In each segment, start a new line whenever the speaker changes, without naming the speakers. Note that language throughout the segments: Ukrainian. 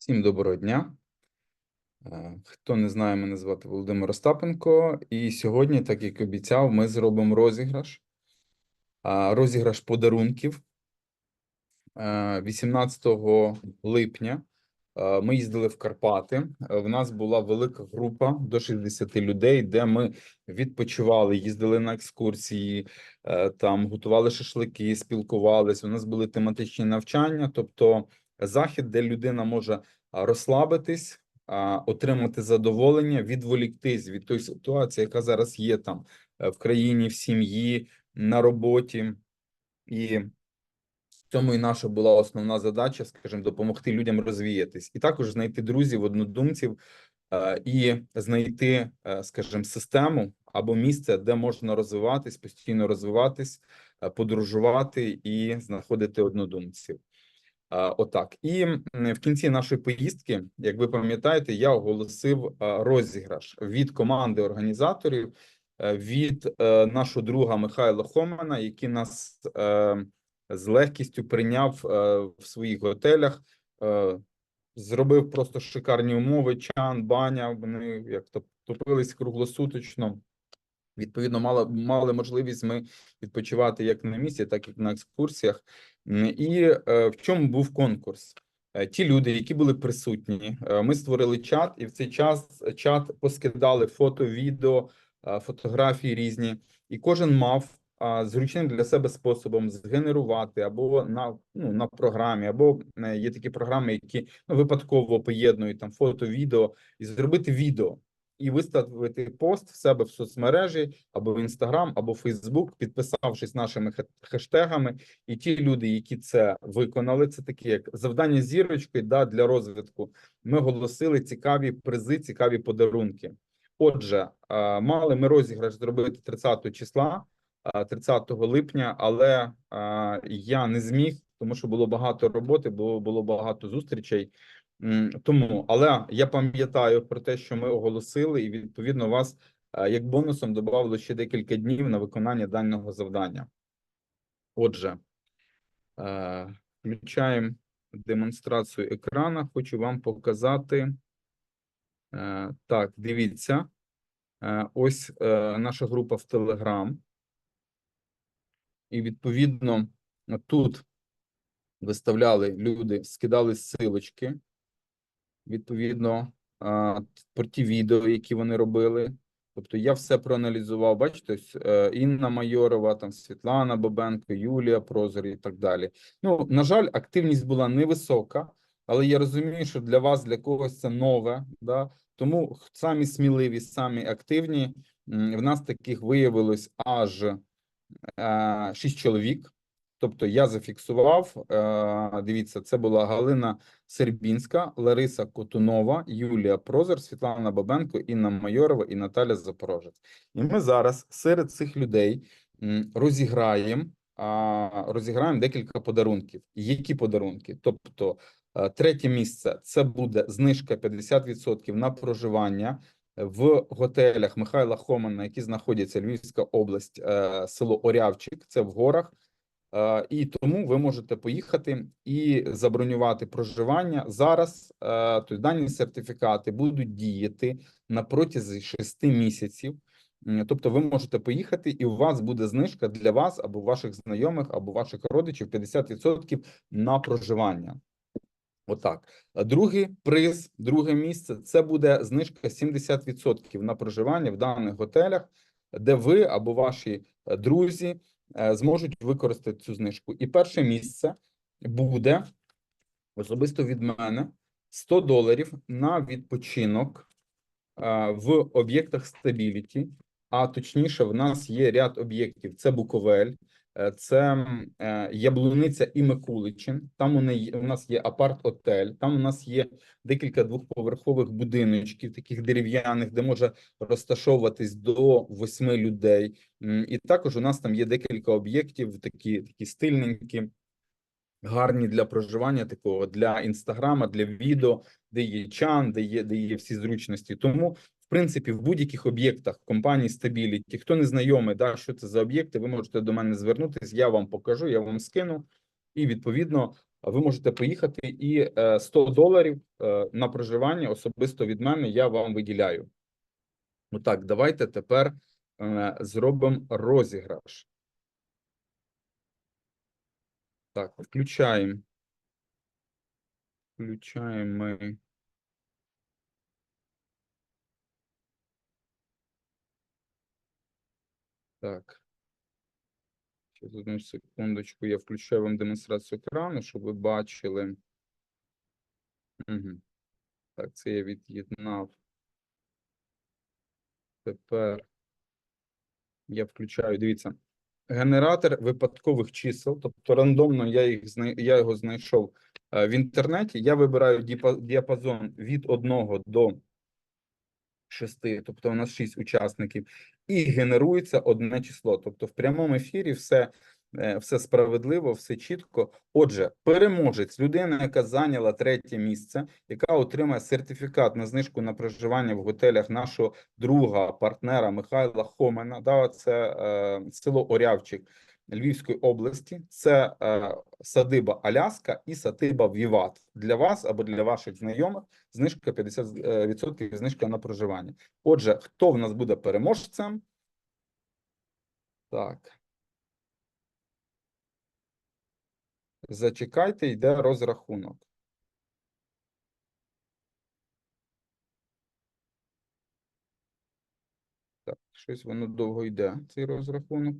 Всім доброго дня. Е, Хто не знає, мене звати Володимир Остапенко. І сьогодні, так як обіцяв, ми зробимо розіграш. Розіграш подарунків. Е, 18 липня е, ми їздили в Карпати. Е, В нас була велика група до 60 людей, де ми відпочивали, їздили на екскурсії, е, там готували шашлики, спілкувалися. У нас були тематичні навчання, тобто захід, де людина може розслабитись, отримати задоволення, відволіктись від тої ситуації, яка зараз є там е, в країні, в сім'ї, на роботі. І в цьому і наша була основна задача, скажімо, допомогти людям розвіятись, і також знайти друзів, однодумців е, і знайти, е, скажімо, систему або місце, де можна розвиватись, постійно розвиватись, подорожувати і знаходити однодумців. Отак. І в кінці нашої поїздки, як ви пам'ятаєте, я оголосив розіграш від команди організаторів, е, від е, нашого друга Михайла Хомана, який нас е, з легкістю прийняв в своїх готелях, зробив просто шикарні умови. Чан, баня, вони як то топились круглосуточно. Відповідно, мали, мали можливість ми відпочивати як на місці, так і на екскурсіях. І е, в чому був конкурс? Е, Ті люди, які були присутні, е, ми створили чат, і в цей час чат поскидали фото, відео, фотографії різні, і кожен мав зручним для себе способом згенерувати або на ну на програмі, або є такі програми, які ну, випадково поєднують там фото, відео і зробити відео і виставити пост в себе в соцмережі або в Інстаграм, або Фейсбук, підписавшись нашими хештегами. І ті люди, які це виконали, це такі як завдання зірочки да, для розвитку. Ми оголосили цікаві призи, цікаві подарунки. Отже, мали ми розіграш зробити 30 числа, е, 30 липня, але я не зміг, тому що було багато роботи, було, було багато зустрічей. Тому, але я пам'ятаю про те, що ми оголосили, і відповідно вас е, як бонусом додавали ще декілька днів на виконання даного завдання. Отже, е, включаємо демонстрацію екрана. Хочу вам показати. Е, Так, дивіться. Ось наша група в Telegram. І відповідно тут виставляли люди, скидали ссылочки відповідно про ті відео, які вони робили. Тобто я все проаналізував. Бачите, е, Інна Майорова, там Світлана Бабенко, Юлія Прозор і так далі. Ну, на жаль, активність була невисока, але я розумію, що для вас, для когось це нове. Да? Тому самі сміливі, самі активні. В нас таких виявилось аж е, шість чоловік. Тобто я зафіксував. е, Дивіться, це була Галина Сербінська, Лариса Котунова, Юлія Прозор, Світлана Бабенко, Інна Майорова і Наталя Запорожець. І ми зараз серед цих людей розіграємо розіграємо декілька подарунків. Які подарунки? Тобто, е, третє місце це буде знижка 50% на проживання в готелях Михайла Хомана, які знаходяться Львівська область, е, село Орявчик, це в горах. Е, І тому ви можете поїхати і забронювати проживання зараз. Тобто дані сертифікати будуть діяти на протязі 6 місяців. Тобто, ви можете поїхати, і у вас буде знижка для вас або ваших знайомих, або ваших родичів 50% на проживання. Отак. Другий приз, друге місце це буде знижка 70% на проживання в даних готелях, де ви або ваші друзі зможуть використати цю знижку. І перше місце буде особисто від мене 100 доларів на відпочинок е, в об'єктах стабіліті. А точніше, в нас є ряд об'єктів: це Буковель, е, це е, Яблуниця і Микуличин. Там у, неї, у нас є апарт-отель, там у нас є декілька двохповерхових будиночків, таких дерев'яних, де може розташовуватись до восьми людей. І також у нас там є декілька об'єктів, такі, такі стильненькі, гарні для проживання, такого для інстаграма, для відео, де є чан, де є, де є всі зручності. Тому, принципі, в будь-яких об'єктах компанії Stability, хто не знайомий, да, що це за об'єкти, ви можете до мене звернутися, я вам покажу, я вам скину. І відповідно ви можете поїхати і е, 100 доларів е, на проживання особисто від мене я вам виділяю. Ну так, давайте тепер е, зробимо розіграш. Так, включаємо. Включаємо ми. Так. Через одну секундочку я включаю вам демонстрацію екрану, щоб ви бачили. Угу. Так, це я від'єднав. Тепер я включаю, дивіться, генератор випадкових чисел, тобто рандомно я, їх, я його знайшов е, в інтернеті. Я вибираю діапазон від 1 до 6, тобто у нас 6 учасників, і генерується одне число. Тобто в прямому ефірі все, е, все справедливо, все чітко. Отже, переможець, людина, яка зайняла третє місце, яка отримає сертифікат на знижку на проживання в готелях нашого друга, партнера Михайла Хомена. Да, це е, село Орявчик Львівської області. Це е, садиба Аляска і садиба Віват. Для вас або для ваших знайомих знижка 50% знижка на проживання. Отже, хто в нас буде переможцем? Так. Зачекайте, йде розрахунок. Щось воно довго йде, цей розрахунок.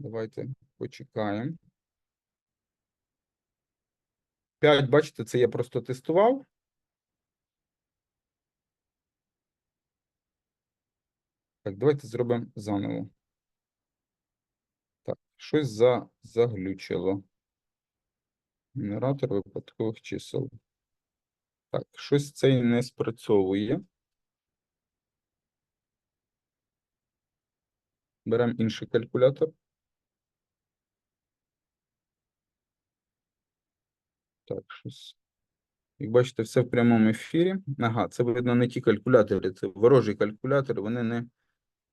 Давайте почекаємо. 5, бачите, це я просто тестував. Так, давайте зробимо заново. Так, щось за, заглючило. Генератор випадкових чисел. Так, щось цей не спрацьовує. Беремо інший калькулятор. Так, щось. Як бачите, все в прямому ефірі. Ага, це видно не ті калькулятори, це ворожі калькулятори, вони не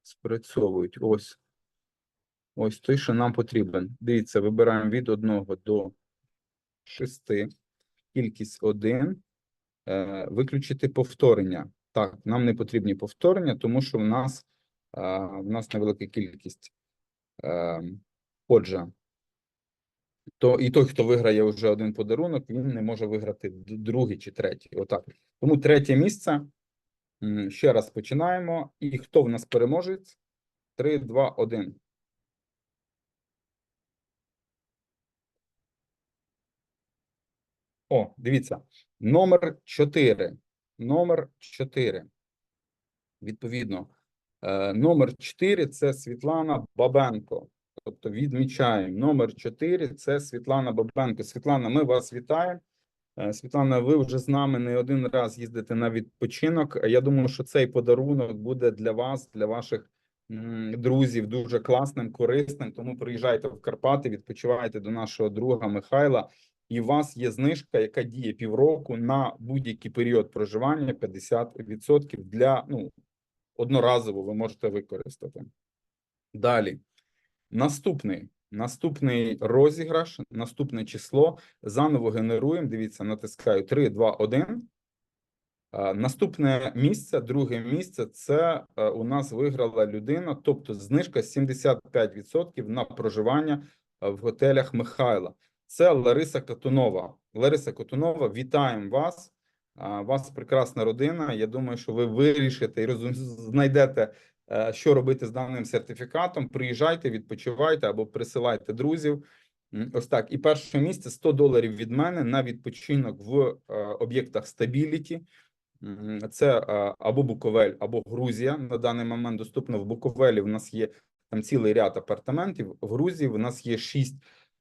спрацьовують. Ось. Ось той, що нам потрібен. Дивіться, вибираємо від 1 до 6. Кількість 1. Е, виключити повторення. Так, нам не потрібні повторення, тому що в нас, е, в нас невелика кількість. Е, отже, то і той, хто виграє вже один подарунок, він не може виграти другий чи третій. Отак. Тому третє місце. Ще раз починаємо. І хто в нас переможець? 3, 2, 1. О, дивіться. Номер 4. Номер 4. Відповідно, е, номер 4 – це Світлана Бабенко. Тобто відмічаємо. Номер 4 – це Світлана Бабенко. Світлана, ми вас вітаємо. Е, Світлана, ви вже з нами не один раз їздите на відпочинок. Я думаю, що цей подарунок буде для вас, для ваших друзів, дуже класним, корисним. Тому приїжджайте в Карпати, відпочивайте до нашого друга Михайла. І у вас є знижка, яка діє півроку на будь-який період проживання 50% для ну одноразово ви можете використати. Далі. Наступний. Наступний розіграш, наступне число. Заново генеруємо. Дивіться, натискаю 3, 2, 1. Наступне місце, друге місце, це е, у нас виграла людина, тобто знижка 75% на проживання е, в готелях Михайла. Це Лариса Катунова. Лариса Катунова, вітаємо вас. У вас прекрасна родина. Я думаю, що ви вирішите і знайдете, що робити з даним сертифікатом. Приїжджайте, відпочивайте або присилайте друзів. Ось так. І перше місце 100 доларів від мене на відпочинок в е, об'єктах стабіліті. Це е, або Буковель, або Грузія. На даний момент доступно в Буковелі. В нас є там цілий ряд апартаментів. В Грузії в нас є шість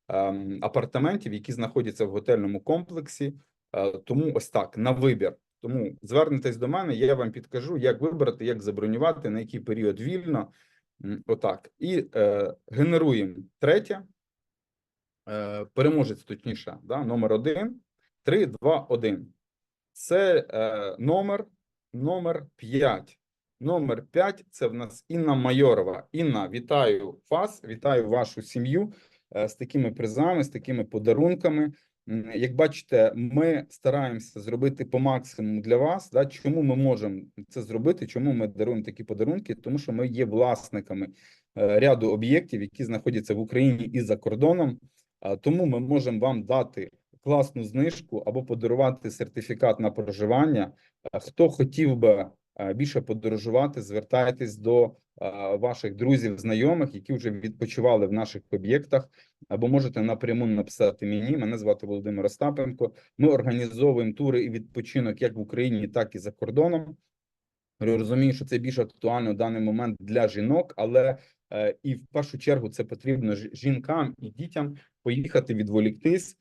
ем, апартаментів, які знаходяться в готельному комплексі. Е, Тому ось так на вибір. Тому звернетесь до мене, я вам підкажу, як вибрати, як забронювати, на який період вільно. Отак. І е, генеруємо третє. Е, переможець, точніше, да, номер один, 3, 2, 1. Це е, номер, номер 5. Номер 5 – це в нас Інна Майорова. Інна, вітаю вас, вітаю вашу сім'ю е, з такими призами, з такими подарунками. Як бачите, ми стараємося зробити по максимуму для вас. Да? Чому ми можемо це зробити? Чому ми даруємо такі подарунки? Тому що ми є власниками е, ряду об'єктів, які знаходяться в Україні і за кордоном. Тому ми можемо вам дати класну знижку або подарувати сертифікат на проживання. Хто хотів би більше подорожувати, звертайтесь до ваших друзів, знайомих, які вже відпочивали в наших об'єктах або можете напряму написати мені. Мене звати Володимир Остапенко. Ми організовуємо тури і відпочинок як в Україні, так і за кордоном. Розумію, що це більш актуально в даний момент для жінок, але е, і в першу чергу це потрібно жінкам і дітям поїхати відволіктись.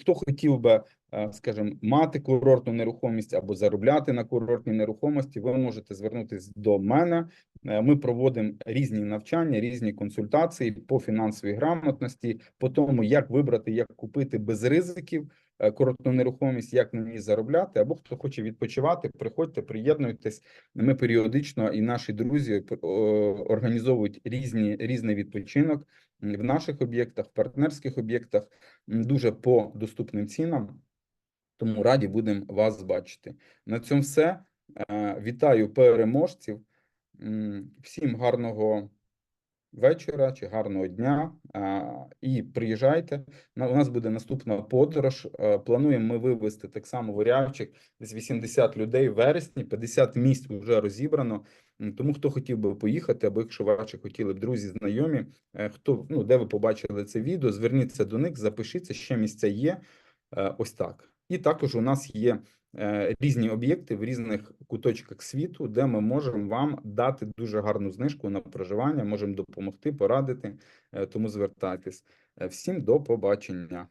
Хто хотів би, е, скажімо, мати курортну нерухомість або заробляти на курортній нерухомості, ви можете звернутися до мене. Е, Ми проводимо різні навчання, різні консультації по фінансовій грамотності, по тому, як вибрати, як купити без ризиків е, курортну нерухомість, як на ній заробляти, або хто хоче відпочивати, приходьте, приєднуйтесь. Ми періодично і наші друзі організовують різні різний відпочинок в наших об'єктах, в партнерських об'єктах, дуже по доступним цінам. Тому раді будемо вас бачити. На цьому все. Е, Вітаю переможців. Всім гарного вечора чи гарного дня. І приїжджайте. У нас буде наступна подорож. Е, Плануємо ми вивезти так само в Орявчик десь 80 людей в вересні, 50 місць вже розібрано. Тому хто хотів би поїхати, або якщо ваші хотіли б друзі, знайомі, е, хто ну де ви побачили це відео, зверніться до них, запишіться, ще місця є. Е, Ось так. І також у нас є різні об'єкти в різних куточках світу, де ми можемо вам дати дуже гарну знижку на проживання, можемо допомогти, порадити. Е, Тому звертайтесь. Е, Всім до побачення.